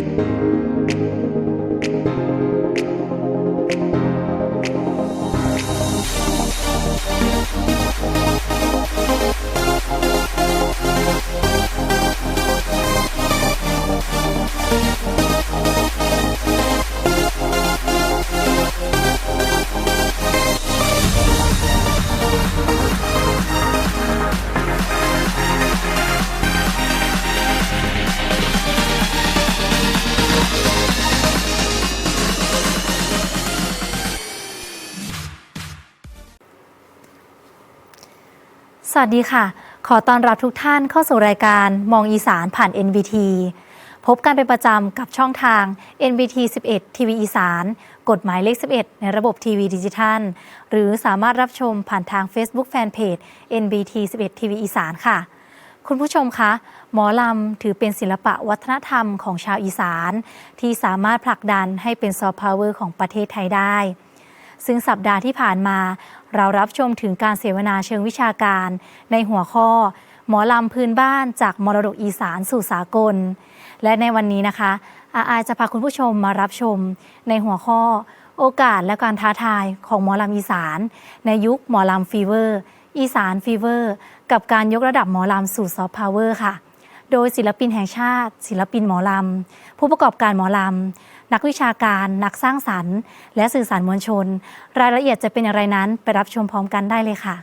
ส วัสดีค่ะ ขอต้อนรับทุกท่านเข้าสู่รายการมองอีสานผ่าน NBT พบกันเป็นประจำกับช่องทาง NBT 11 ทีวีอีสาน กฎหมายเลข 11 ในระบบทีวีดิจิทัล หรือสามารถรับชมผ่านทาง Facebook Fanpage NBT 11 ทีวีอีสานค่ะ คุณผู้ชมคะ หมอลำถือเป็นศิลปะวัฒนธรรมของชาวอีสาน ที่สามารถผลักดันให้เป็นซอฟต์พาวเวอร์ของประเทศไทยได้ ซึ่งสัปดาห์ที่ผ่านมา เรารับชมถึงการเสวนาเชิงวิชาการ ในหัวข้อ หมอลำพื้นบ้านจากมรดกอีสานสู่สากล และในวันนี้นะคะ อาอาจะพาคุณผู้ชมมารับชม ในหัวข้อ โอกาสและการท้าทายของหมอลำอีสาน ในยุคหมอลำฟีเวอร์ อีสานฟีเวอร์ กับการยกระดับหมอลำสู่ซอฟต์พาวเวอร์ค่ะโดยศิลปินแห่งชาติ ศิลปินหมอลำ ผู้ประกอบการหมอลำ นักวิชาการ นักสร้างสรรค์ และสื่อสารมวลชน รายละเอียดจะเป็นอย่างไรนั้นไปรับชมพร้อมกันได้เลยค่ะ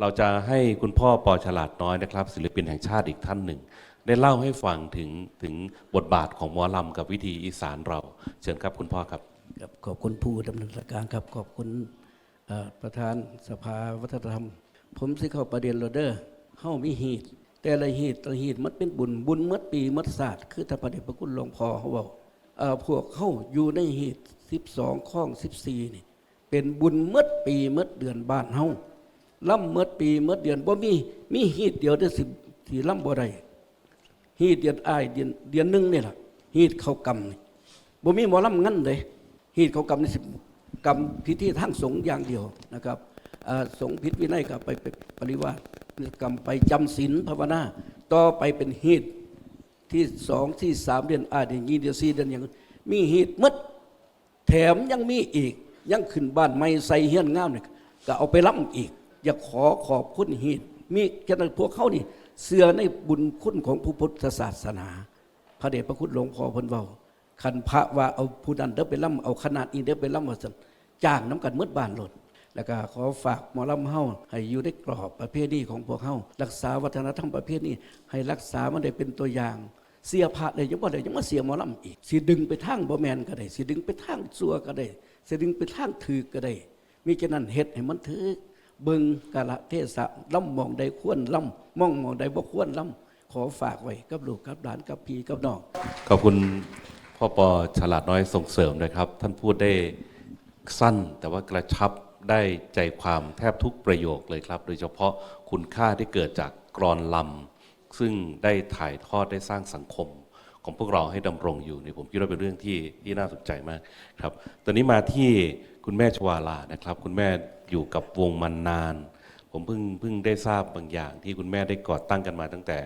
เราจะให้คุณพ่อปอฉลาดน้อยนะครับ ศิลปินแห่งชาติอีกท่านหนึ่ง ได้เล่าให้ฟังถึงถึงบทบาทของหมอลำกับวิธีอีสานเรา เชิญครับคุณพ่อครับ ครับขอบคุณผู้ดำเนินรายการครับขอบคุณเอ่อประธานสภาวัฒนธรรม ผมสิเข้าประเด็นโรเดอร์เฮามีหีดแต่ละหีดแต่ละหีดมันเป็นบุญบุญเมื่อปีเมื่อศาสตร์คือถ้าประเดชพระคุณหลวงพ่อเขาบอกเอ่อ พวกเฮาอยู่ในหีด12ข้อง14นี่เป็นบุญเมื่อปีเมื่อเดือนบ้านเฮาล่ำเมื่อปีเมื่อเดือนบ่มีมีหีดเดียวได้สิบที่ล่ำบ่ได้ฮีดเดือนอายเดือนเดือนหนึ่งนี่แหละฮีดเขากำนี่บ่มีหมอล่ำงั้นเลยฮีดเขากำนี่สิบกำพิธีทางสงอย่างเดียวนะครับสงพิษวินัยก็ไปไปปริวาสกรรมไปจำศีลภาวนา ต่อไปเป็นฮีด ที่สองที่สามเดือนอ้ายเดือนยี่เดือนสี่เดือนอย่างมีฮีดหมดแถมยังมีอีก ยังขึ้นบ้านไม่ใส่เฮี้ยนงามเนี่ยก็เอาไปรับอีก อยากขอขอบคุณฮีดมีแค่นั้นพวกเขานี่ เสื่อในบุญคุณของพระพุทธศาสนา พระเดชพระคุณหลวงพ่อพนเวาคันพระว่าเอาผู้นั้นเด้อไปล่ำเอาขนาดนี้เด้อไปล่ำว่าซั่นจ้างน้ำกันมืดบานหลดแล้วก็ขอฝากหมอลำเฮาให้อยู่ในกรอบประเพณีของพวกเฮารักษาวัฒนธรรมประเพณีให้รักษามันได้เป็นตัวอย่าง เสียพระเลยยังบ่ได้ยังมาเสียหมอลำอีกสิดึงไปทางบ่แมนก็ได้สิดึงไปทางซัวก็ได้สิดึงไปทางถือก็ได้ มีฉะนั้นเฮ็ดให้มันถือเบิ่งกาละเทศะล่ำมองใดควรล่ำมองมองใดบ่ควรล่ำขอฝากไว้กับลูกกับหลานกับพี่กับน้องขอบคุณพ่อปอฉลาดน้อยส่งเสริมนะครับ ท่านพูดได้สั้นแต่ว่ากระชับได้ใจความแทบทุกประโยคเลยครับ โดยเฉพาะคุณค่าที่เกิดจากกรอนลำ ซึ่งได้ถ่ายทอดได้สร้างสังคมของพวกเราให้ดำรงอยู่เนี่ยผมคิดว่าเป็นเรื่องที่ที่น่าสนใจมากครับ ตอนนี้มาที่คุณแม่ชวาลานะครับ คุณแม่อยู่กับวงมันนาน ผมเพิ่งเพิ่งได้ทราบบางอย่าง ที่คุณแม่ได้ก่อตั้งกันมาตั้งแต่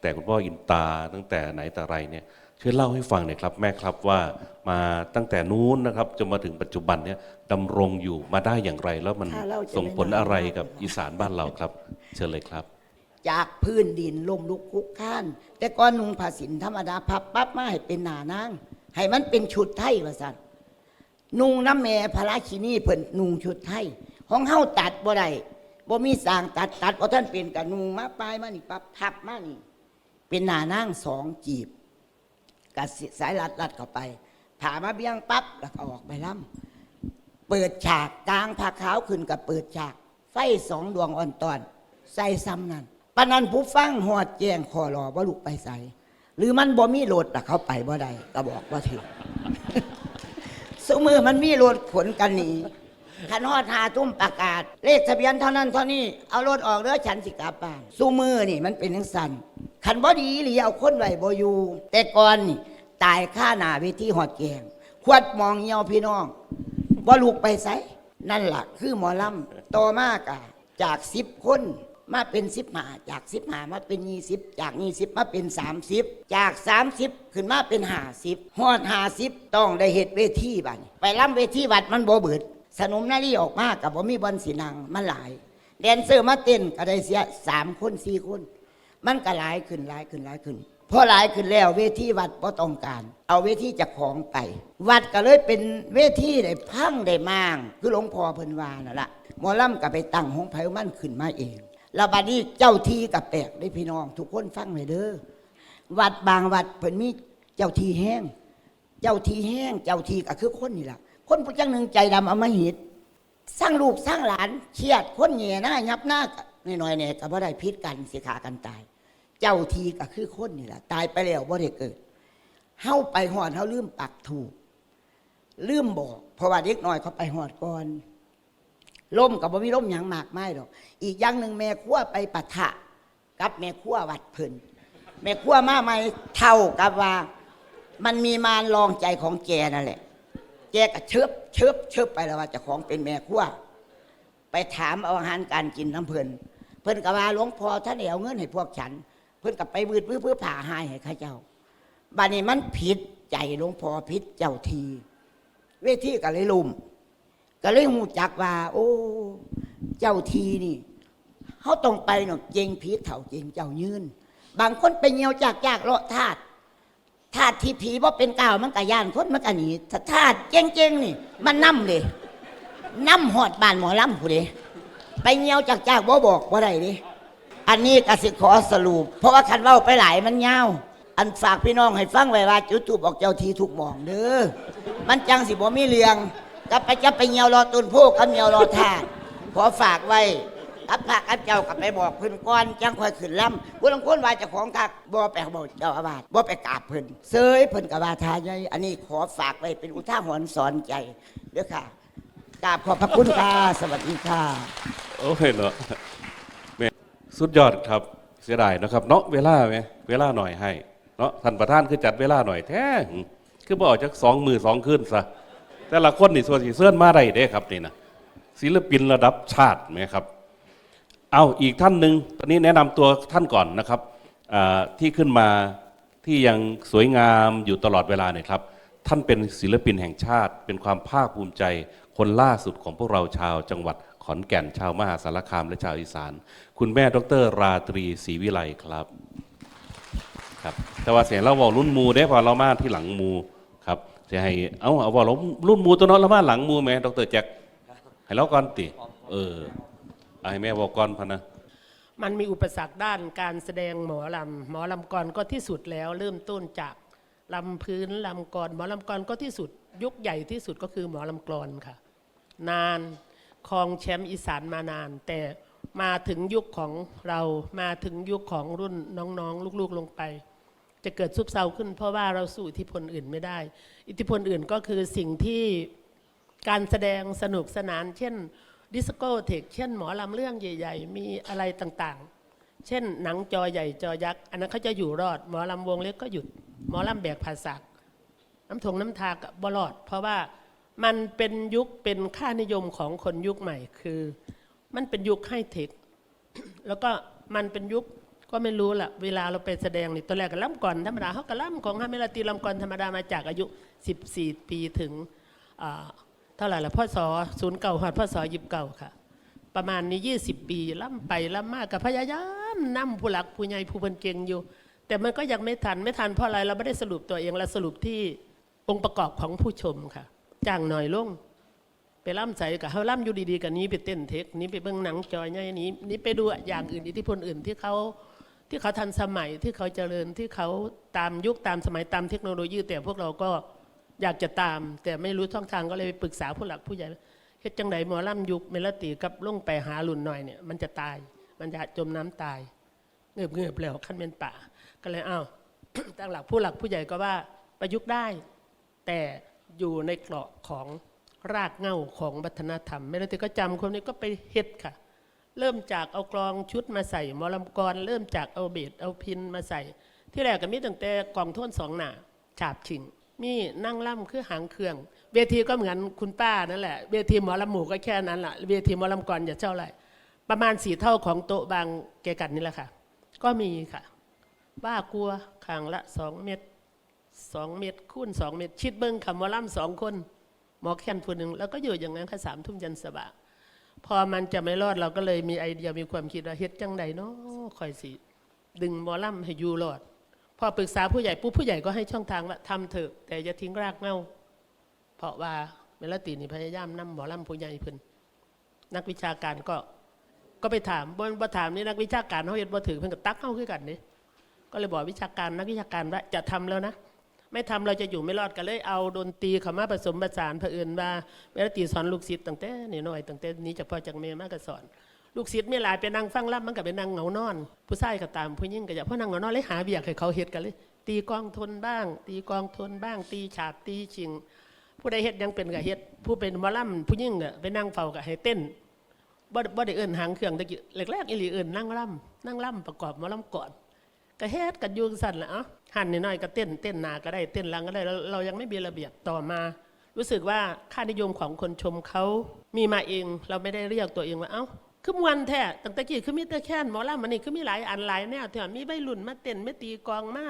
แต่คุณพ่ออินตาตั้งแต่ไหนแต่ไรเนี่ยช่วยเล่าให้ฟังหน่อยครับ แม่ครับว่ามาตั้งแต่นู้นนะครับจนมาถึงปัจจุบันเนี่ยดำรงอยู่มาได้อย่างไร แล้วมันถ้าเราจะส่งผลไม่นานอะไรมากกับอีสานบ้านเราครับ เชิญเลยครับ จากพื้นดินลมลุกคุกข้าน แต่ก่อนนุงผ้าสินธรรมดาพับปั๊บมาให้เป็นหนานางให้มันเป็นชุดไทยว่าสันนุ่งน้ำแม่พระราชินีเพิ่นนุ่งชุดไทย ของเฮาตัดบ่ได้บ่มีสร้างตัดตัดเพราะท่านเป็นกับนุ่งมาปลายมานี่ปั๊บพับมานี่ เป็นหนานางสองจีบกับสายลัดลัดเข้าไป ผ่ามาเบี้ยงปั๊บแล้วก็ออกไปล่ำเปิดฉากกลางผ้าขาวขึ้นกับเปิดฉาก ไฟสองดวงอ่อนตอน ใส่ซ้ำนั่น ปานนันผู้ฟังหอดแจงคอรอว่าลูกไปใส่หรือมันบ่มีโหลดแต่เขาไปบ่ได้ก็บอกว่าถึงสมือมันมีโหลดขนกันหนีขันหอดหาตุ้มประกาศ เลขทะเบียนเท่านั้นเท่านี้เอารถออกเด้อฉันสิกลับบ้านสูมือนี่มันเป็นทั้งสันขันบ่ดีหรือเอาคนไหวบ่อยู่แต่ก่อนนี่ตายค่าหนาเวทีหอดแกงขวดมองเหี่ยวพี่น้องว่าลูกไปไสนั่นล่ะคือหมอลำต่อมากอะจากสิบคน มาเป็นสิบหาจากสิบหามาเป็นยี่สิบจากยี่สิบมาเป็นสามสิบจากสามสิบขึ้นมาเป็นห้าสิบฮอดห้าสิบต้องได้เหตุเวทีบัดไปล่ำเวทีวัดมันโบเบิด สนุมนารีออกมากับบ่มีบอลสีนังมันหลาย แดนเซอร์มาเต้นก็ได้เสียสามคนสี่คน มันก็หลายขึ้นหลายขึ้นหลายขึ้นพอหลายขึ้นแล้วเวทีวัดบ่ต้องการ เอาเวทีจากของไป วัดก็เลยเป็นเวทีได้พังได้มาง คือหลวงพ่อเพิ่นวานั่นละหมอล่ำก็ไปตั้งห้องไผ่มันขึ้นมาเอง แล้วบัดนี้เจ้าที่กับแปลกได้พี่น้อง ทุกคนฟังไว้เด้อวัดบางวัดเพิ่นมีเจ้าที่แห้ง เจ้าที่แห้ง เจ้าที่ก็คือคนนี่แหละคนผู้จังหนึ่งใจดำเอามาหิดสร้างลูกสร้างหลานเครียดคนเหงี่ยหน้ายับหน้าหน่อยๆเนี่ยก็บ่ได้พิษกันสิขากันตาย เจ้าทีก็คือคนนี่แหละตายไปแล้วบ่ได้เกิดเฮาไปหอดเฮาลืมปักถูกลืมบอกเพราะว่าเด็กน้อยเขาไปหอดก่อน ล่มกับบ่มีล่มหยังมากไม่ดอก อีกอย่างหนึ่งแม่ครัวไปปะทะ กับแม่ครัววัดเพิ่นแม่ครัวมาใหม่เท่ากับว่า มันมีมารลองใจของแกนั่นแหละ แกก็เชิบเชิบเชิบไปแล้วว่าเจะของเป็นแม่ครัวไปถามเอาอาหารการกินน้ำเพิ่นเพิ่นก็ว่าหลวงพ่อท่านเอาเงินให้พวกฉัน เพิ่นก็ไปบืดเพื่อเพื่อผ่าหายให้ข้าเจ้าบานนี้มันผิดใจหลวงพ่อผิดเจ้าที เวทีก็เลยลุม ก็เลยหูจักว่า โอ้ เจ้าทีนี่เขาต้องไปเนาะเจงผีเถ่าเจงเจ้ายืน บางคนไปเงียวจากจากเลาะธาตุธาตุที่ผีว่าเป็นก้าวมันกะย่านคนมันกะหนีถ้าธาตุเจ๊งนี่ มันนํเลยนํหอดบานหมอลำผู้เดไปเงียวจากจากบ่บอกบ่าได้เดิอันนี้กสิขอสรุป เพราะว่าคันเว้าไปหลายมันยาวอันฝากพี่น้องให้ฟังไว้ว่าจุดทูบออกเจ้าทีถูกหมองเด้อมันจังสิบ่มีเรื่อง ก็ไปจะไปเงียวรอตุนโพกกับเงียวรอธาขอฝากไว้กับพระกับเจ้ากับไปบอกเพิ่นก่อนจังค่อยขึ้นลำผู้ลางคนว่าเจ้าของกักบ่ไปบอกเจ้าอาวาสบ่ไปกราบเพิ่นเซยเพิ่นกับว่าทาใหญ่อันนี้ขอฝากไว้เป็นอุทาหรณ์สอนใจเด้อค่ะกราบขอบพระคุณค่ะสวัสดีค่ะ โอ้ยเนาะแม่สุดยอดครับเสียดายนะครับ เนาะเวลาไหมเวลาหน่อยให้เนาะท่านประธานคือจัดเวลาหน่อยแท้คือบอกจากสองมือสองขึ้นซะ แต่ละคนนี่ส่วนสีเสื้อมาได้เด้ครับนี่นะศิลปินระดับชาติไหมครับ เอาอีกท่านหนึ่งตอนนี้แนะนำตัวท่านก่อนนะครับที่ขึ้นมาที่ยังสวยงามอยู่ตลอดเวลาเนี่ยครับ ท่านเป็นศิลปินแห่งชาติ เป็นความภาคภูมิใจคนล่าสุดของพวกเราชาวจังหวัดขอนแก่นชาวมหาสารคามและชาวอีสาน คุณแม่ดร ราตรีศรีวิไลครับครับ แต่ว่าเสียงเราบอกรุ่นมูได้พอเรามาที่หลังมู จะให้เอาเอาบอกเรารุ่นมูตัวน้องเรามาหลังมูไหมดรแจ็คให้เราก่อนติ เออเอาให้แม่บอกก่อนพะนะมันมีอุปสรรคด้านการแสดงหมอลำหมอลำกรก็ที่สุดแล้ว เริ่มต้นจากลำพื้นลำกรหมอลำกรก็ที่สุด ยุคใหญ่ที่สุดก็คือหมอลำกรอนค่ะ นานครองแชมป์อีสานมานาน แต่มาถึงยุคของเรามาถึงยุคของรุ่นน้องๆ ลูกๆลงไป จะเกิดซุบเซาขึ้น เพราะว่าเราสู้อิทธิพลอื่นไม่ได้ อิทธิพลอื่นก็คือสิ่งที่การแสดงสนุกสนาน เช่นดิสโก้เทคเช่นหมอลำเรื่องใหญ่ ๆ มีอะไรต่างๆ เช่นหนังจอใหญ่จอยักษ์ อันนั้นเขาจะอยู่รอด หมอลำวงเล็กก็หยุด หมอลำแบกภาษาน้ำทงน้ำทากับบรอด เพราะว่ามันเป็นยุคเป็นค่านิยมของคนยุคใหม่คือ มันเป็นยุคไฮเทคแล้วก็มันเป็นยุค ก็ไม่รู้ละเวลาเราไปแสดงนี่ตอนแรกก็ล่ำก่อนธรรมดาเขาก็ล่ำของฮาเมลาตีล่ำก่อนธรรมดามาจากอายุ 14 ปีถึงเท่าไหร่ละพ่อสอศูนย์เก่าหอดพ่อสอยิบเก่าค่ะ ประมาณนี้ 20 ปีล่ำไปล่ำมากกับพยายามนํผู้หลักผู้ใหญ่ผู้เพิ่นเก่งอยู่ แต่มันก็ยังไม่ทันไม่ทันเพราะอะไรเราไม่ได้สรุปตัวเองเราสรุปที่องค์ประกอบของผู้ชมค่ะจ้างหน่อยลงไปล่ำใส่กับเขาล่ำอยู่ดีๆกับนี้ไปเต้นเทคนี้ไปเบิ่งหนังจอยนี้นี้ไปดูอย่างอื่นอิทธิพลอื่นที่เขา ที่เขาทันสมัยที่เขาเจริญที่เขาตามยุคตามสมัยตามเทคโนโลยี แต่พวกเราก็อยากจะตาม แต่ไม่รู้ช่องทางก็เลยไปปรึกษาผู้หลักผู้ใหญ่เฮ็ดจังไดหมอล่ำยุคเมลตีกับลงไปหาหลุนหน่อยเนี่ยมันจะตายมันจะจมน้ำตายเงือบเงือบแล้วขั้นเป็นป่า ก็เลยอ้าวตั้งหลักผู้หลักผู้ใหญ่ก็ว่าประยุกต์ได้ แต่อยู่ในเกราะของรากเง้าของวัฒนธรรมไม่ได้แต่ก็จำคนนี้ก็ไปเฮ็ดค่ะ เริ่มจากเอากลองชุดมาใส่หมอลำกรเริ่มจากเอาเบสเอาพินมาใส่ ที่แรกก็มีตั้งแต่กล่องท่นสองหนาฉาบชิงมีนั่งล่ำคือหางเครื่อง เวทีก็เหมือนคุณป้านั่นแหละเวทีหมอลำหมูก็แค่นั้นแหละเวทีหมอลำกรอย่าเจ้าไรประมาณสี่เท่าของโต๊ะบางแกกันนี่แหละค่ะ ก็มีค่ะว่ากลัวครั้งละสองเม็ดสองเม็ดคูณสองเม็ดชิดเบิ้งคำว่าล่ำสองคนหมอแคนคนหนึ่งแล้วก็อยู่อย่างนั้นค่ะสามทุ่มยันสบะ พอมันจะไม่รอดเราก็เลยมีไอเดียมีความคิดว่าเฮ็ดจังใดเนาะคอยสิดึงหมอล่ำให้อยู่รอด พอปรึกษาผู้ใหญ่ปุ๊บผู้ใหญ่ก็ให้ช่องทางว่าทำเถอะ แต่อย่าทิ้งรากเงาเพราะว่าเมลตีนี่พยายามนำหมอล่ำผู้ใหญ่เพิ่นนักวิชาการก็ก็ไปถามบนบ่ถามนี่นักวิชาการเขาเห็นบ่ถึงเพิ่นก็ตักเข้าคือกันนี่ก็เลยบอกวิชาการนักวิชาการว่าจะทำแล้วนะ ไม่ทำเราจะอยู่ไม่รอดกันเลยเอาดนตรีเข้ามาผสมผสานเผอิญว่าเวลาตีสอนลูกศิษย์ตั้งแต่น้อยตั้งแต่นี้จากพ่อจากแม่มากก็สอน ลูกศิษย์ไม่หลายไปนั่งฟังรับมันก็ไปนั่งเหงานอน ผู้ชายก็ตามผู้หญิงก็อย่าพราะนั่งเหงานอนเลยหาเบียกให้เขาเฮ็ดกันเลย ตีกองทนบ้าง ตีกองทนบ้าง ตีฉาบตีชิง ผู้ใดเฮ็ดยังเป็นก็เฮ็ดผู้เป็นมอลำผู้หญิงก็ไปนั่งเฝ้าก็ให้เต้นบ่บ่ได้เอิ้นหางเครื่องตะกี้แรกๆอีหลีเอิ้นนั่งล่ำนั่งล่ำประกอบมอลำก่อนก็เฮ็ดกันยู่สั่นแหละอ้า หั่นน้อยๆก็เต้นเต้นนาก็ได้เต้นหลังก็ได้เรายังไม่มีระเบียบต่อมา รู้สึกว่าค่านิยมของคนชมเขามีมาเอง เราไม่ได้เรียกตัวเองว่าเอ้าคือมวนแท้ตั้งแต่กี้คือมีแต่แค่นหมอลำมันนี่คือมีหลายอันหลายแนวแถมมีใบรุ่นมาเต้นไมาตีกองมา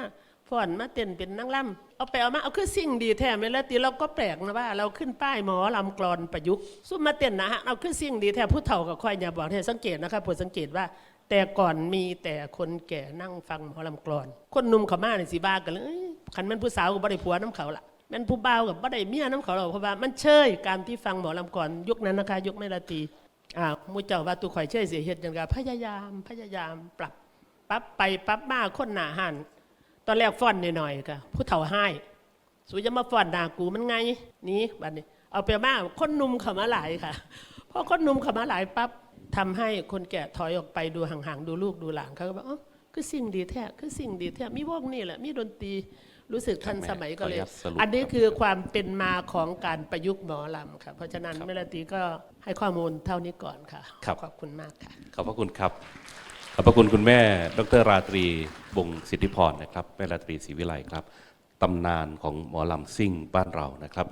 ฟ้อนมาเต้นเป็นนั่งล่ำเอาไปเอามาเอาคือสิ่งดีแท้ไม่ล้วตีเราก็แปลกนะว่า เราขึ้นป้ายหมอลำกรอนประยุกต์ซุ่มมาเต้นนะฮะเอาคือสิ่งดีแท้ผู้เฒ่ากับควายอย่าบอกให้สังเกตนะครับผมสังเกตว่า แต่ก่อนมีแต่คนแก่นั่งฟังหมอลำกรอน คนหนุ่มเขามาในสีบ้ากันเลยเอ้ยคันแมันผู้สาวกับบ่ได้ผัวน้ำเขาละแมันผู้บ่าวกับบ่ได้เมียน้ำเขาหรอกเพราะว่ามันเชยการที่ฟังหมอลำกรอนยุคนั้นนะคะยุคไม่ละตีอ่ามูเจ้าว่าตุข่อยเชยเสียเหตุอย่างไรพยายามพยายามปรับปรับไปปรับมาคนหนาหันตอนแรกฟ้อนหน่อยๆก็ผู้เฒ่าให้สูจะมาฟ้อนด่ากูมันไงนี่บัดนี้ เอาไปมาคนหนุ่มเขามาหลายค่ะพอคนหนุ่มเขามาหลายปั๊บ ทำให้คนแก่ถอยออกไปดูห่างๆ ดูลูกดูหลานเขาก็บอกอ๋อคือสิ่งดีแท้คือสิ่งดีแท้มีวงนี่แหละมีดนตรีรู้สึกทันสมัยก็เลยขออนุญาตสรุปอันนี้คือความเป็นมาของการประยุกต์หมอลำค่ะเพราะฉะนั้นเมลาตีก็ให้ข้อมูลเท่านี้ก่อนค่ะครับขอบคุณมากค่ะขอบพระคุณครับขอบพระคุณคุณแม่ ดรราตรีวงศ์สิทธิพรนะครับแม่ราตรีศรีวิไลครับตำนานของหมอลำซิ่งบ้านเรานะครับ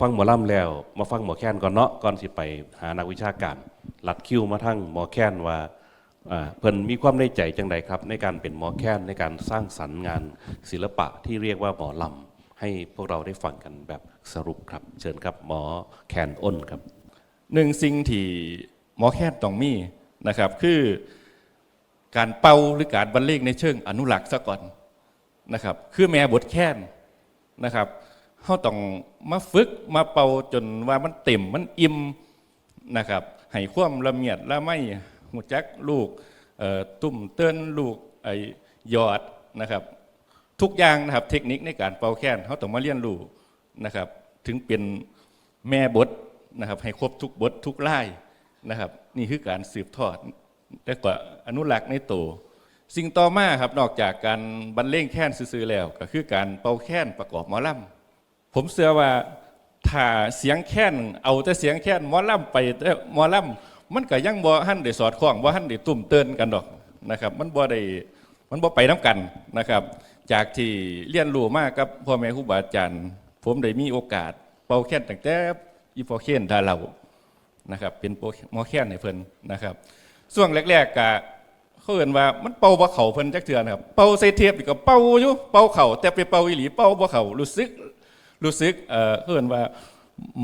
ฟังหมอลำแล้ว มาฟังหมอแค้นก่อนเนาะก่อนสิไปหานักวิชาการหลัดคิวมาทั้งหมอแค้นว่าเพิ่นมีความในใจจังใดครับ ในการเป็นหมอแค้นในการสร้างสรรค์งานศิลปะที่เรียกว่าหมอลำให้พวกเราได้ฟังกันแบบสรุปครับ เชิญครับหมอแคนอ้นครับหนึ่งสิ่งที่หมอแค่ต้องมีนะครับ คือการเป่าหรือการบรรเลงในเชิงอนุรักษ์ซะก่อนนะครับ คือแม่บทแค้นนะครับ เขาต้องมาฝึกมาเป่าจนว่ามันเต็มมันอิ่มนะครับให้ความละเมียดละไม่หูจักลูกตุ่มเตือนลูกไอยอดนะครับ ทุกอย่างนะครับเทคนิคในการเป่าแค้นเขาต้องมาเรียนรู้นะครับ ถึงเป็นแม่บทนะครับ ให้ครบทุกบททุกไล่นะครับ นี่คือการสืบทอดและก็อนุรักษ์ในตัวสิ่งต่อมาครับนอกจากการบรรเลงแค้นซื่อๆแล้ว ก็คือการเป่าแค้นประกอบหมอลำ ผมเชื่อว่าถ้าเสียงแค้นเอาแต่เสียงแค้นมอล่ำไปแต่มอล่ำมันก็ยังบ่หันได้สอดคล้องบ่หันได้ตุ่มเตือนกันดอกนะครับ มันบ่ได้มันบ่ไปน้กันนะครับ จากที่เรียนรู้มากับพ่อแม่ครูบาอาจารย์ผมได้มีโอกาสเป่าแค้นตั้งแต่อีพอเค้นดาเรานะครับ เป็นโปรหมอแค้นให้เพิ่นนะครับช่วงแรกๆก็เขาเอิ้นว่ามันเป่าบ่เข้าเพิ่นจักเทื่อนะครับเป่าใส่เทปก็เป่าอยู่เป่าเข้าแต่ไปเป่าอีหลีเป่าบ่เข้ารู้สึก รู้สึกเอ่อเขาเอิ้นว่า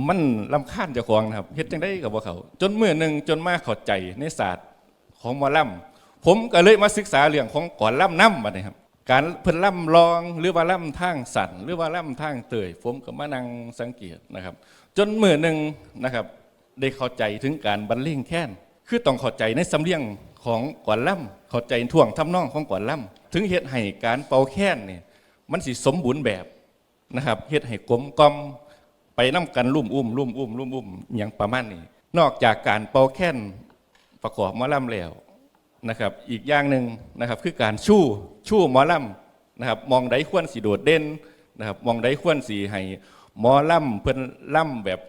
มันลำคาญเจ้าของนะครับเฮ็ดจังได้ก็บ่เขา จนเมื้อหนึ่งจนมาเข้าใจในศาสตร์ของหมอลำผมก็เลยมาศึกษาเรื่องของก่อนล่ำน้ำบัดนี้ครับการเพิ่นล่ำรองหรือว่าล่ำทางสั่นหรือว่าล่ำทางเตยผมก็มานั่งสังเกตนะครับ จนเมื้อหนึ่งนะครับได้เข้าใจถึงการบรรเลงแค้นคือต้องเข้าใจในสำเนียงของก่อนล่ำเข้าใจท่วงทำนองของก่อนล่ำถึงเฮ็ดให้การเป่าแค้นเนี่ยมันสิสมบูรณ์แบบ นะครับเฮ็ดให้กลมกล่อมไปน้กันลุ่มอุ้มลุ่มอุ้มลุ่มอุ้มอย่างประมาณนี้ นอกจากการเป่าแค้นประกอบหมอลำแล้วนะครับอีกอย่างหนึ่งนะครับคือการชู้ชู้หมอลำนะครับมองใดควรสีโดดเด่นนะครับมองใดควรสีให้หมอลำเพิ่อนล่ำแบบ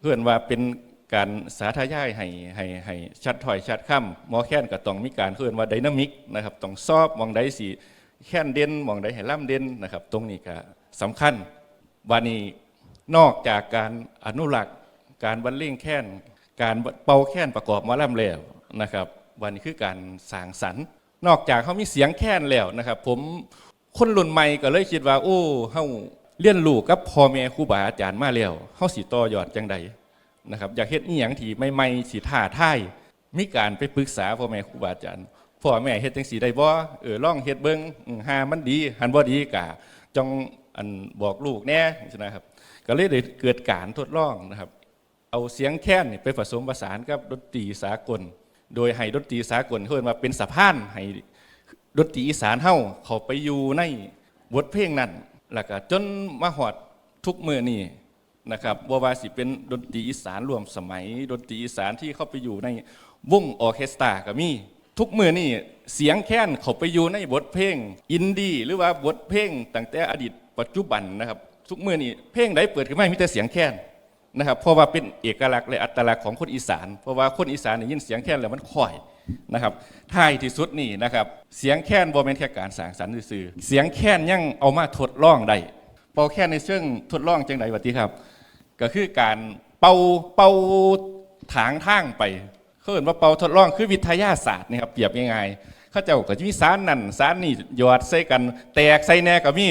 เพื่อนว่าเป็นการสาธยายให้ให้ให้ชัดถอยชัดค่ำหมอแค้นก็ต้องมีการเพื่อนว่าไดนามิกนะครับต้องซอบมองใดสีแค้นเด่นมองใดให้ล่ำเด่นนะครับตรงนี้ก็ สำคัญวันนี้นอกจากการอนุรักษ์การบรรเลงแค้นการเป่าแค้นประกอบมอลำแล้วนะครับวันนี้คือการสร้างสรรค์ นอกจากเขามีเสียงแค้นแล้วนะครับ ผมคนรุ่นใหม่ก็เลยคิดว่า โอ้เฮาเรียนรู้กับพ่อแม่ครูบาอาจารย์มาแล้วเฮาสิต่อยอดจังใดนะครับอยากเฮ็ดอีหยังที่ใหม่ๆสิท้าท่ายมีการไปปรึกษาพ่อแม่ครูบาอาจารย์พ่อแม่เฮ็ดจังซี่ได้บ่เออลองเฮ็ดเบิ่งหามันดีหันบ่ดีกะจง อันบอกลูกแน่ใช่นะครับก็เลยได้เกิดการทดลองนะครับ เอาเสียงแค้นไปผสมผสานกับดนตรีสากล โดยให้ดนตรีสากลเพิ่นมาเป็นสะพานให้ดนตรีอีสานเฮาเขาไปอยู่ในบทเพลงนั้นแล้วก็จนมาฮอดทุกมื้อนี้นะครับบ่ว่าสิเป็นดนตรีอีสานรวมสมัย ดนตรีอีสานที่เข้าไปอยู่ในวงออเคสตราก็มีทุกมื้อนี้เสียงแค้นเขาไปอยู่ในบทเพลง อินดี้หรือว่าบทเพลงตั้งแต่อดีต ปัจจุบันนะครับทุกเมื้อนี้เพลงใดเปิดขึ้นมามีแต่เสียงแค้นนะครับเพราะว่าเป็นเอกลักษณ์และอัตลักษณ์ของคนอีสาน เพราะว่าคนอีสานได้ยินเสียงแค้นแล้วมันค่อยนะครับท้ายที่สุดนี่นะครับเสียงแค้นบ่แม่นแค่การสร้างสรรค์ซื่อเสียงแค้นยังเอามาทดลองได้เป่าแค้นในเชิงทดลองจังไดบัดนี้ครับ ก็คือการเป่าเป่าถางทางไปเขาเรียกว่าเป่าทดลองคือวิทยาศาสตร์นี่ครับเปรียบง่ายๆเขาเจ้าก็จะมีสารนั่นสารนี่หยอดใส่กัน แตกใส่แน่ก็มี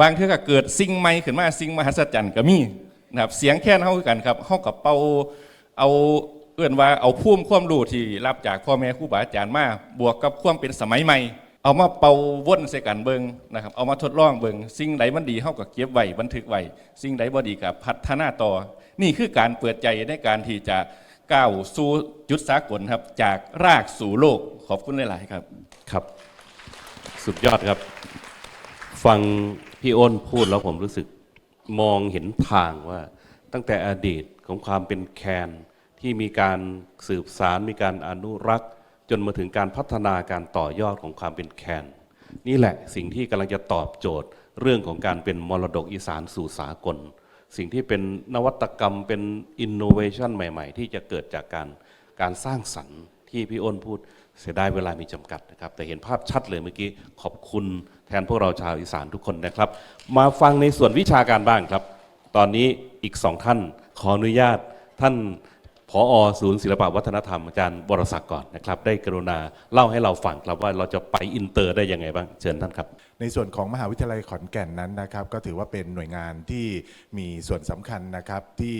บางเทื่อก็เกิดสิ่งใหม่ขึ้นมาสิ่งมหัศจรรย์ก็มีนะครับเสียงแค่นเฮากันครับเฮากับเป่าเอาเอื้อนว่าเอาพุ่มความรู้ที่รับจากพ่อแม่ครูบาอาจารย์มาบวกกับความเป็นสมัยใหม่ เอามาเป่าวนใส่กันเบิงนะครับเอามาทดลองเบิงสิ่งใดมันดีเฮาก็เก็บไว้บันทึกไว้สิ่งใดบ่ดีก็พัฒนาต่อ นี่คือการเปิดใจในการที่จะก้าวสู่จุดสากลครับจากรากสู่โลกขอบคุณหลาย ๆ ครับครับ สุดยอดครับ ฟัง พี่อ้นพูดแล้วผมรู้สึกมองเห็นทางว่า ตั้งแต่อดีตของความเป็นแคน ที่มีการสืบสารมีการอนุรักษ์ จนมาถึงการพัฒนาการต่อยอดของความเป็นแคน นี่แหละสิ่งที่กำลังจะตอบโจทย์ เรื่องของการเป็นมรดกอีสานสู่สากล สิ่งที่เป็นนวัตกรรมเป็นอินโนเวชันใหม่ ๆ ที่จะเกิดจากการการสร้างสรรค์ที่พี่อ้นพูด เสียดายเวลามีจำกัดนะครับ แต่เห็นภาพชัดเลยเมื่อกี้ขอบคุณแทนพวกเราชาวอีสานทุกคนนะครับ มาฟังในส่วนวิชาการบ้างครับ ตอนนี้อีกสองท่านขออนุญาตท่านผอศูนย์ศิลปวัฒนธรรมอาจารย์บรศักดิ์ก่อนนะครับ ได้กรุณาเล่าให้เราฟังครับว่าเราจะไปอินเตอร์ได้ยังไงบ้างเชิญท่านครับ ในส่วนของมหาวิทยาลัยขอนแก่นนั้นนะครับ ก็ถือว่าเป็นหน่วยงานที่มีส่วนสำคัญนะครับที่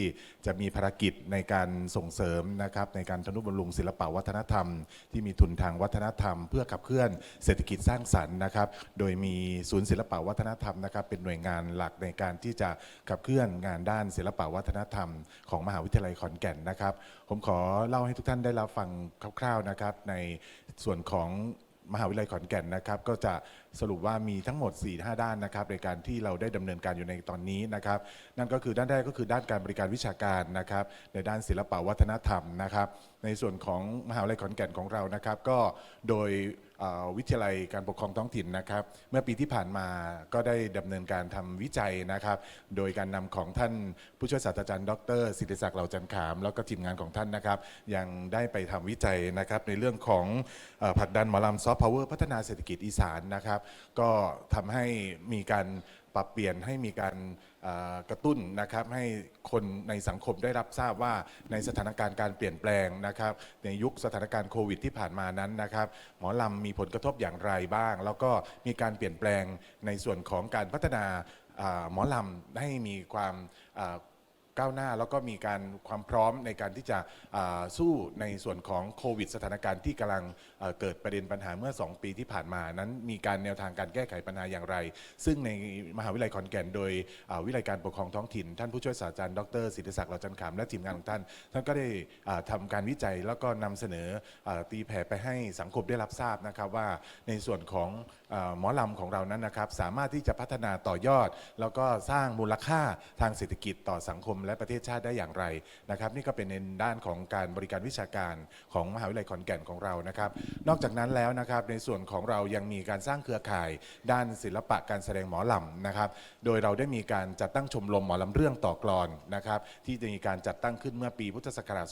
จะมีภารกิจในการส่งเสริมนะครับในการทนุบำรุงศิลปวัฒนธรรม ที่มีทุนทางวัฒนธรรม เพื่อขับเคลื่อนเศรษฐกิจสร้างสรรค์นะครับ โดยมีศูนย์ศิลปวัฒนธรรมนะครับ เป็นหน่วยงานหลักในการที่จะขับเคลื่อนงานด้านศิลปวัฒนธรรม ของมหาวิทยาลัยขอนแก่นนะครับ ผมขอเล่าให้ทุกท่านได้รับฟังคร่าวๆนะครับในส่วนของ มหาวิทยาลัยขอนแก่นนะครับ ก็จะสรุปว่ามีทั้งหมด 4-5 ด้านนะครับในการที่เราได้ดำเนินการอยู่ในตอนนี้นะครับ นั่นก็คือด้านแรกก็คือด้านการบริการวิชาการนะครับ ในด้านศิลปวัฒนธรรมนะครับ ในส่วนของมหาวิทยาลัยขอนแก่นของเรานะครับ ก็โดย วิทยาลัยการปกครองท้องถิ่นนะครับ เมื่อปีที่ผ่านมาก็ได้ดำเนินการทำวิจัยนะครับ โดยการนำของท่านผู้ช่วยศาสตราจารย์ดรศิริศักดิ์เหล่าจันขาม แล้วก็ทีมงานของท่านนะครับ ยังได้ไปทำวิจัยนะครับในเรื่องของผลักดันหมอลำซอฟต์พาวเวอร์พัฒนาเศรษฐกิจอีสานนะครับ ก็ทำให้มีการปรับเปลี่ยนให้มีการ กระตุ้นนะครับให้คนในสังคมได้รับทราบว่าในสถานการณ์การเปลี่ยนแปลงนะครับ ในยุคสถานการณ์โควิดที่ผ่านมานั้นนะครับ หมอลำมีผลกระทบอย่างไรบ้าง แล้วก็มีการเปลี่ยนแปลงในส่วนของการพัฒนาหมอลำให้มีความ ก้าวหน้า แล้วก็มีการความพร้อมในการที่จะสู้ในส่วนของโควิด สถานการณ์ที่กำลังเกิดประเด็นปัญหาเมื่อ 2 ปีที่ผ่านมานั้นมีการแนวทางการแก้ไขปัญหาอย่างไร ซึ่งในมหาวิทยาลัยขอนแก่น โดยวิทยาลัยการปกครองท้องถิ่น ท่านผู้ช่วยศาสตราจารย์ดรศิริศักดิ์เหล่าจันขามและทีมงานของท่าน ท่านก็ได้อ่าทำการวิจัยแล้วก็นำเสนออตีแผ่ไปให้สังคมได้รับทราบนะครับว่าในส่วนของอหมอลำของเรานั้นนะครับสามารถที่จะพัฒนาต่อยอด แล้วก็สร้างมูลค่าทางเศรษฐกิจต่อสังคมและประเทศชาติได้อย่างไรนะครับนี่ก็เป็นในด้านของการบริการวิชาการของมหาวิทยาลัยขอนแก่นของเรานะครับนอกจากนั้นแล้วนะครับในส่วนของเรายังมีการสร้างเครือข่าย ด้านศิลปะการแสดงหมอลำนะครับโดยเราได้มีการจัดตั้งชมรมหมอลำเรื่องต่อกลอนนะครับที่จะมีการจัดตั้งขึ้นเมื่อปีพุทธศักราช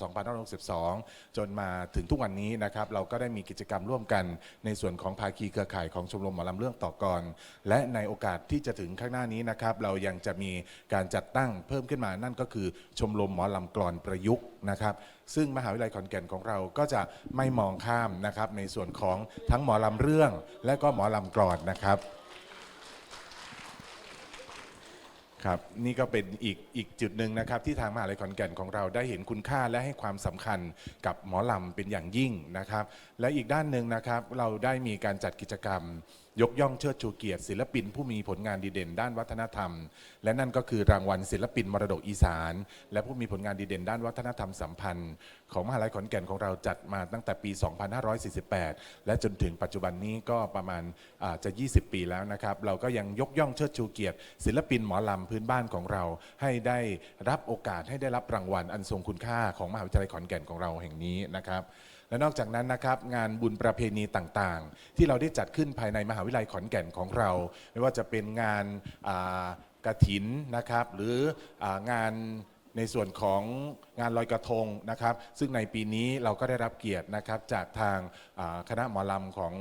2562 จนมาถึงทุกวันนี้นะครับเราก็ได้มีกิจกรรมร่วมกัน ในส่วนของภาคีเครือข่ายของชมรมหมอลำเรื่องต่อกรและในโอกาสที่จะถึงข้างหน้านี้นะครับเรายังจะมีการจัดตั้งเพิ่มขึ้นมานั่นก็คือชมรมหมอลำกรอนประยุกต์นะครับ ซึ่งมหาวิทยาลัยขอนแก่นของเราก็จะไม่มองข้ามนะครับในส่วนของทั้งหมอลำเรื่อง และก็หมอลำกรอนนะครับครับนี่ก็เป็นอีกอีกจุดหนึ่งนะครับ ที่ทางมหาลัยขอนแก่นของเราได้เห็นคุณค่าและให้ความสำคัญกับหมอลำเป็นอย่างยิ่งนะครับ และอีกด้านหนึ่งนะครับ เราได้มีการจัดกิจกรรม ยกย่องเชิดชูเกียรติศิลปินผู้มีผลงานดีเด่นด้านวัฒนธรรม และนั่นก็คือรางวัลศิลปินมรดกอีสาน และผู้มีผลงานดีเด่นด้านวัฒนธรรมสัมพันธ์ ของมหาลัยขอนแก่นของเราจัดมาตั้งแต่ปี 2548 และจนถึงปัจจุบันนี้ก็ประมาณาจะ 20 ปีแล้วนะครับ เราก็ยังยกย่องเชิดชูเกียรติ ศิลปินหมอลำพื้นบ้านของเรา ให้ได้รับโอกาสให้ได้รับรางวัลอันทรงคุณค่าของมหาวิทยาลัยขอนแก่นของเราแห่งนี้นะครับ และนอกจากนั้นนะครับงานบุญประเพณีต่างๆ ที่เราได้จัดขึ้นภายในมหาวิทยาลัยขอนแก่นของเรา ไม่ว่าจะเป็นงานกระถินนะครับหรืองาน ในส่วนของงานลอยกระทงนะครับ ซึ่งในปีนี้เราก็ได้รับเกียรตินะครับจากทางคณะหมอลำของ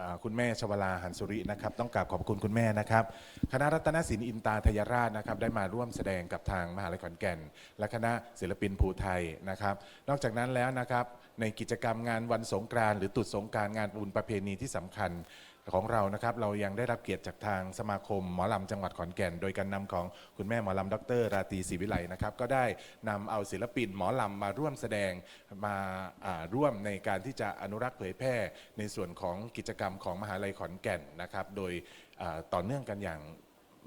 อคุณแม่ชวลาหันสุรินะครับ ต้องกราบขอบคุณคุณแม่นะครับ คณะรัตนศิลป์อินตาทยราชนะครับ ได้มาร่วมแสดงกับทางมหาลัยขอนแก่น และคณะศิลปินภูไทยนะครับ นอกจากนั้นแล้วนะครับในกิจกรรมงานวันสงกรานต์หรือตรุษสงกรานต์งานบุญประเพณีที่สำคัญ ของเรานะครับ เรายังได้รับเกียรติจากทางสมาคมหมอลำจังหวัดขอนแก่น โดยการนำของคุณแม่หมอลำดร ราตรีศรีวิไลนะครับ ก็ได้นำเอาศิลปินหมอลำมาร่วมแสดงมาอ่าร่วมในการที่จะอนุรักษ์เผยแพร่ ในส่วนของกิจกรรมของมหาลัยขอนแก่นนะครับ โดยอ่าต่อเนื่องกันอย่าง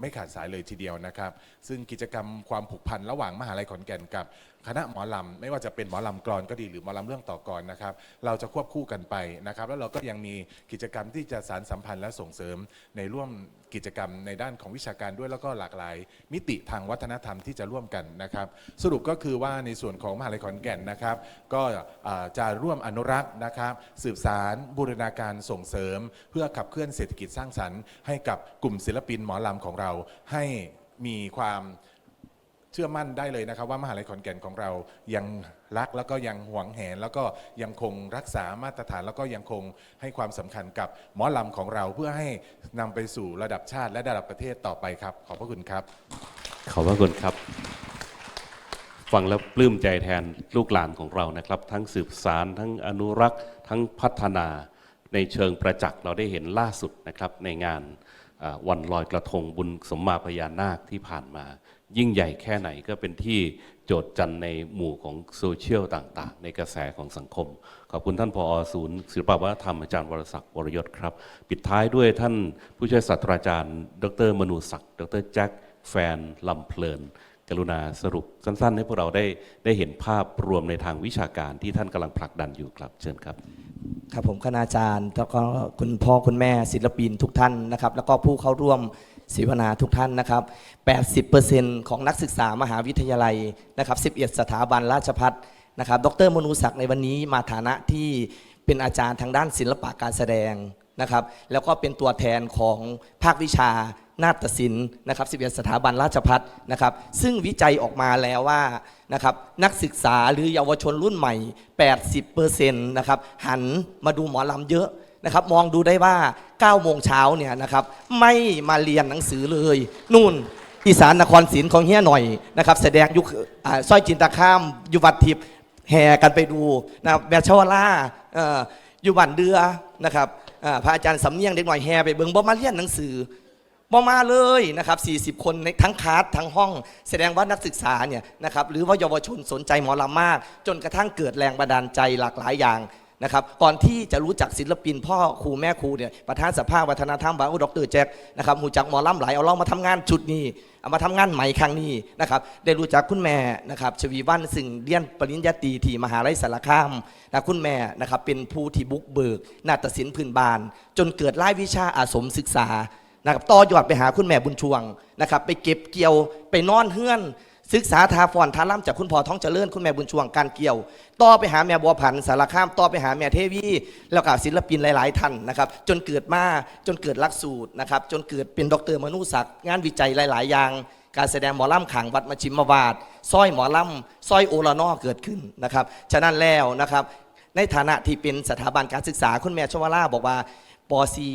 ไม่ขาดสายเลยทีเดียวนะครับ ซึ่งกิจกรรมความผูกพันระหว่างมหาลัยขอนแก่นกับคณะหมอลำไม่ว่าจะเป็นหมอลำกรอนก็ดีหรือหมอลำเรื่องต่อกรนะครับ เราจะควบคู่กันไปนะครับ แล้วเราก็ยังมีกิจกรรมที่จะสารสัมพันธ์และส่งเสริมในร่วมกิจกรรมในด้านของวิชาการด้วยแล้วก็หลากหลาย มิติทางวัฒนธรรมที่จะร่วมกันนะครับ สรุปก็คือว่าในส่วนของมหาลัยขอนแก่นนะครับ ก็จะร่วมอนุรักษ์นะครับ สืบสารบูรณาการส่งเสริม เพื่อขับเคลื่อนเศรษฐกิจสร้างสรรค์ให้กับกลุ่มศิลปินหมอลำของเราให้มีความ ชื่อมั่นได้เลยนะครับว่ามหาลัยขอนแก่นของเรายังรักแล้วก็ยังหวงแหน แล้วก็ยังคงรักษามาตรฐาน แล้วก็ยังคงให้ความสำคัญกับหมอลำของเราเพื่อให้นำไปสู่ระดับชาติและระดับประเทศต่อไปครับ ขอบพระคุณครับ ขอบพระคุณครับ ฟังแล้วปลื้มใจแทนลูกหลานของเรานะครับ ทั้งสืบสารทั้งอนุรักษ์ ทั้งพัฒนาในเชิงประจักษ์เราได้เห็นล่าสุดนะครับในงาน วันลอยกระทงบุญสมมาพญานาคที่ผ่านมา ยิ่งใหญ่แค่ไหนก็เป็นที่โจทย์จันในหมู่ของโซเชียลต่าง ๆ ในกระแสของสังคม ขอบคุณท่านพอศูนย์ศิลปวัฒนธรรมอาจารย์วรศักดิ์วรยศครับ ปิดท้ายด้วยท่านผู้ช่วยศาสตราจารย์ ดรมนูศักดิ์ดรแจ็คแฟนลำเพลิน กรุณาสรุปสั้น ๆ ให้พวกเราได้ได้เห็นภาพรวมในทางวิชาการที่ท่านกำลังผลักดันอยู่ครับ เชิญครับ ครับผมคณาจารย์แล้วก็คุณพ่อคุณแม่ศิลปินทุกท่านนะครับ แล้วก็ผู้เข้าร่วมเสวนาทุกท่านนะครับ 80%ของนักศึกษามหาวิทยาลัยนะครับ 11 สถาบันราชพัฒนะครับ ดรมนูศักดิ์ในวันนี้มาฐานะที่เป็นอาจารย์ทางด้านศิลปะการแสดงนะครับ แล้วก็เป็นตัวแทนของภาควิชา นาฏศิลป์นะครับ11 สถาบันราชพัฒนะครับ ซึ่งวิจัยออกมาแล้วว่านะครับนักศึกษาหรือเยาวชนรุ่นใหม่ 80%นะครับหันมาดูหมอลำเยอะนะครับ มองดูได้ว่า 9 โมงเช้าเนี่ยนะครับ ไม่มาเรียนหนังสือเลย นู่นอีสานนครศรีของเฮียหน่อยนะครับ แสดงยุคสร้อยจินตาข้ามยุวัดทิพย์แห่กันไปดูนะครับแมชวล่าอ่ออยู่บ้านเดือนะครับอ่าพระอาจารย์สำเนียงเด็กหน่อยแห่ไปเบิ่งบ่มาเรียนหนังสือ บ่มาเลยนะครับ40 คนในทั้งคาสทั้งห้อง แสดงว่านักศึกษาเนี่ยนะครับหรือว่าเยาวชนสนใจหมอลำมาก จนกระทั่งเกิดแรงบันดาลใจหลากหลายอย่างนะครับก่อนที่จะรู้จักศิลปินพ่อครูแม่ครูเนี่ยประธานสภาวัฒนธรรมบางอุดรแจ็คนะครับหูจักหมอลำหลายเอาเรามาทำงานชุดนี้เอามาทำงานใหม่ครั้งนี้นะครับได้รู้จักคุณแม่นะครับชวีวันซึ่งเรียนปริญญาตรีที่มหาลัยสารคามนะคุณแม่นะครับเป็นผู้ที่บุกเบิกนาฏศิลป์พื้นบ้าน จนเกิดรายวิชาอาสมศึกษา นะครับต่อยอดไปหาคุณแม่บุญชวงนะครับไปเก็บเกี่ยวไปนอนเฮือนศึกษาทาฟอนทาล่ำจากคุณพ่อท้องเจริญคุณแม่บุญชวงการเกี่ยว ต่อไปหาแม่บัวผันสารคามต่อไปหาแม่เทวีแล้วก็ศิลปินหลาย ๆ ท่านนะครับจนเกิดมาจนเกิดลักสูตรนะครับจนเกิดเป็นดรมนุศักดิ์งานวิจัยหลาย ๆ อย่าง การแสดงหมอลำขังวัดมชิมวาดสร้อยหมอลำสร้อยโอลานอเกิดขึ้นนะครับฉะนั้นแล้วนะครับในฐานะที่เป็นสถาบันการศึกษาคุณแม่ชวราบอกว่าปอซี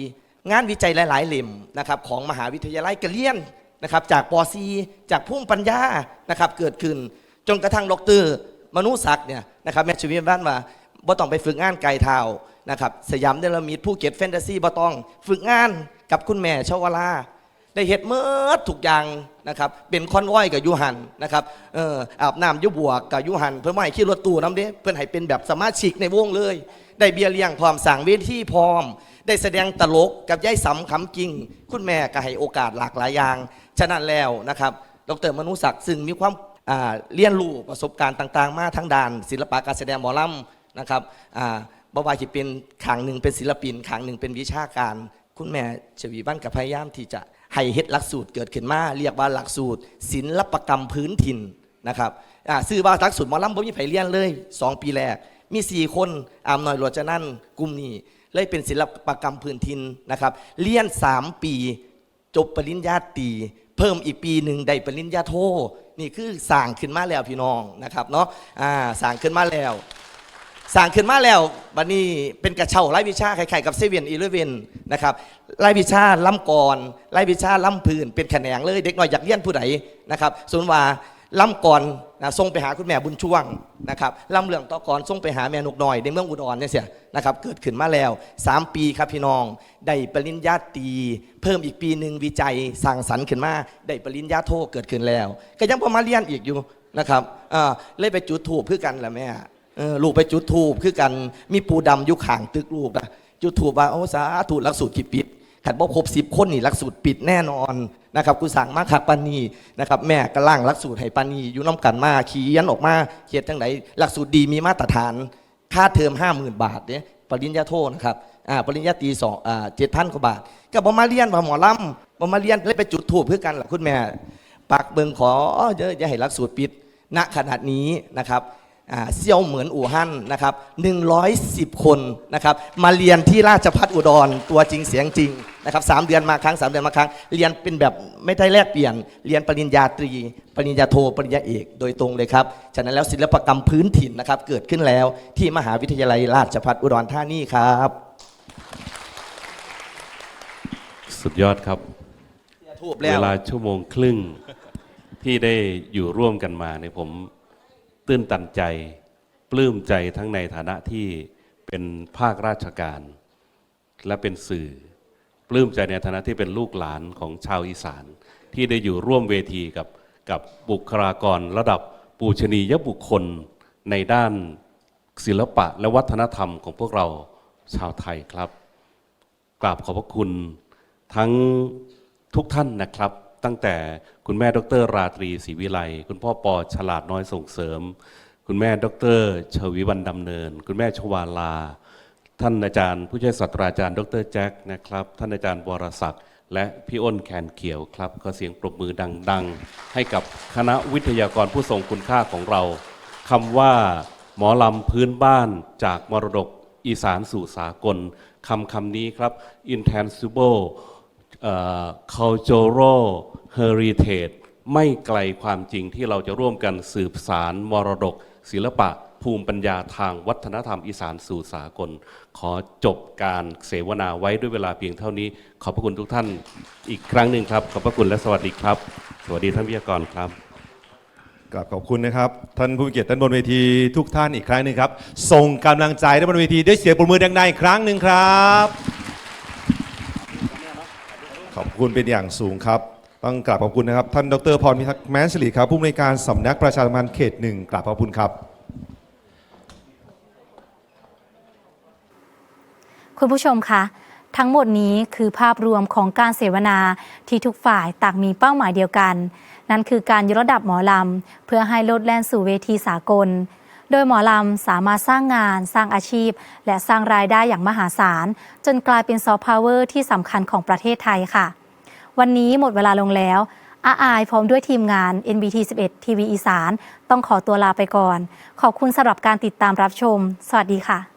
งานวิจัยหลายๆเล่มนะครับของมหาวิทยาลัยกะเลียนนะครับจากปอซีจากพุ่มปัญญานะครับเกิดขึ้น จนกระทั่งดรมนุศักดิ์เนี่ยนะครับแม่ชีวิตบ้านว่าบ่ต้องไปฝึกงานไกลเท้านะครับสยามเดลมิดภูเก็ตแฟนตาซีบ่ต้องฝึกงานกับคุณแม่ชวลาได้เห็ดเมื่อทุกอย่างนะครับเป็นคอนวอยกับยูหันนะครับเอออาบน้ำยุบวกกับยูหัน เพื่อไม่ให้ขี่รถตู้น้ำเด้เพื่อนให้เป็นแบบสมาชิกในวงเลย ได้เบียร์เลี้ยงพร้อมสั่งเวทีพร้อม ได้แสดงตลกกับย่ายสำคำจริง คุณแม่ก็ให้โอกาสหลากหลายอย่าง ฉะนั้นแล้วนะครับ ดรมนุศักดิ์ซึ่งมีความเรียนรู้ประสบการณ์ต่าง ๆ มาทั้งด้าน ศิลปะการแสดงหมอลำนะครับอ่าบ่ว่าจะเป็นขางหนึ่งเป็นศิลปินขางหนึ่งเป็นวิชาการ คุณแม่ชวีบ้านกับพยายามที่จะให้เฮ็ดหลักสูตรเกิดขึ้นมา เรียกว่าหลักสูตร ศิลปกรรมพื้นถิ่นนะครับซื้อว่าหลักสูตรหมอลำบ่มีไผเรียนเลย 2 ปีแรกมี 4 คนอามหน่อยหลวจะนั่นกลุ่มนี้ เลยเป็นศิลปกรรมพื้นถิ่นนะครับเรียน 3 ปี จบปริญญาตรีเพิ่มอีกปีหนึ่งได้ปริญญาโทนี่คือสร้างขึ้นมาแล้วพี่น้องนะครับเนาะอ่าสร้างขึ้นมาแล้วสร้างขึ้นมาแล้วบัดนี้เป็นกระเช้าไล่วิชาคล้ายๆกับเซเว่นอีเลเวนนะครับไล่วิชาล่ำกรไล่วิชาล่ำพื้นเป็นแขนงเลย เด็กน้อยอยากเรียนผู้ใดนะครับส่วนว่า ล่ำกรนะส่งไปหาคุณแม่บุญช่วงนะครับล่ำเรื่องต่อกรส่งไปหาแม่นกน้อยในเมืองอุดรเนี่ยเสียนะครับเกิดขึ้นมาแล้ว 3 ปีครับพี่น้อง ได้ปริญญาตรีเพิ่มอีกปีหนึ่งวิจัยสร้างสรรค์ขึ้นมาได้ปริญญาโทเกิดขึ้นแล้ว ก็ยังพอมาเรียนอีกอยู่นะครับอ่าเลยไปจุดถูกเพื่อกันแหละแม่เออลูกไปจุดทูบคือกันมีปูดำอยู่ขางตึกลูกนะจุดทูบว่าโอ้สาธุหลักสูตรที่ปิด ขัดบ่ครบสิบคนนี่หลักสูตรปิดแน่นอนนะครับกูสั่งมาคักปานีนะครับแม่กระล่างหลักสูตรให้ปานีอยู่น้ำกันมาเขียนออกมาเขียนจังไหนหลักสูตรดีมีมาตรฐาน ค่าเทอมห้าหมื่นบาทเนี่ยปริญญาโทนะครับอ่าปริญญาตรีสองอ่าเจ็ดพันกว่าบาท ก็บ่มาเรียนว่าหมอลำบ่มาเรียนเลยไปจุดทูบเพื่อกันล่ะคุณแม่ปากเบิงขอเยอะอย่าให้หลักสูตรปิดณขณะนี้นะครับอ่าเซี่ยวเหมือนอู่ฮั่นนะครับ110 คนนะครับ มาเรียนที่ราชพัฒอุดรตัวจริงเสียงจริง นะครับสามเดือนมาครั้งสามเดือนมาครั้ง เรียนเป็นแบบไม่ได้แลกเปลี่ยน เรียนปริญญาตรี ปริญญาโท ปริญญาเอกโดยตรงเลยครับ ฉะนั้นแล้วศิลปกรรมพื้นถิ่นนะครับ เกิดขึ้นแล้วที่มหาวิทยาลัยราชภัฏอุดรธานีครับ สุดยอดครับ ทูบเวแล้วลาชั่วโมงครึ่งที่ได้อยู่ร่วมกันมาเนี่ยผมตื้นตันใจ ปลื้มใจทั้งในฐานะที่เป็นภาคราชการ และเป็นสื่อ ปลื้มใจในฐานะที่เป็นลูกหลานของชาวอีสาน ที่ได้อยู่ร่วมเวทีกับกับบุคลากรระดับปูชนียบุคคลในด้านศิลปะและวัฒนธรรมของพวกเราชาวไทยครับกราบขอบพระคุณทั้งทุกท่านนะครับ ตั้งแต่คุณแม่ดร ราตรีศรีวิไลคุณพ่อปอฉลาดน้อยส่งเสริม คุณแม่ดรชวีวันดำเนิน คุณแม่ชวาลา ท่านอาจารย์ ผู้ช่วยศาสตราจารย์ ดรแจ็คนะครับท่านอาจารย์วรศักดิ์และพี่อ้นแคนเขียวครับขอเสียงปรบมือดังๆ ให้กับคณะวิทยากรผู้ทรงคุณค่าของเราคำว่าหมอลำพื้นบ้านจากมรดกอีสานสู่สากลคำคำนี้ครับ intangible cultural heritage ไม่ไกลความจริงที่เราจะร่วมกันสืบสารมรดกศิลปะ ภูมิปัญญาทางวัฒนธรรมอีสานสู่สากล ขอจบการเสวนาไว้ด้วยเวลาเพียงเท่านี้ ขอบพระคุณทุกท่านอีกครั้งหนึ่งครับ ขอบพระคุณและสวัสดีครับ สวัสดีท่านวิทยากรครับกราบขอบคุณนะครับ ท่านผู้มีเกียรติท่านบนเวทีทุกท่านอีกครั้งหนึ่งครับ ส่งกำลังใจด้านบนเวทีด้วยเสียงปรบมือดังๆอีกครั้งหนึ่งครับ ขอบคุณเป็นอย่างสูงครับต้องกราบขอบคุณนะครับ ท่านดรพรพิทักษ์แมนสิริครับผู้อำนวยการสำนักประชาสัมพันธ์เขตหนึ่งกราบขอบคุณครับ คุณผู้ชมคะทั้งหมดนี้คือภาพรวมของการเสวนาที่ทุกฝ่ายต่างมีเป้าหมายเดียวกัน นั่นคือการยกระดับหมอลำ เพื่อให้โลดแล่นสู่เวทีสากล โดยหมอลำสามารถสร้างงาน สร้างอาชีพ และสร้างรายได้อย่างมหาศาล จนกลายเป็นซอฟต์พาวเวอร์ที่สำคัญของประเทศไทยค่ะ วันนี้หมดเวลาลงแล้วอาอายพร้อมด้วยทีมงาน NBT 11ทีวีอีสาน ต้องขอตัวลาไปก่อน ขอบคุณสำหรับการติดตามรับชม สวัสดีค่ะ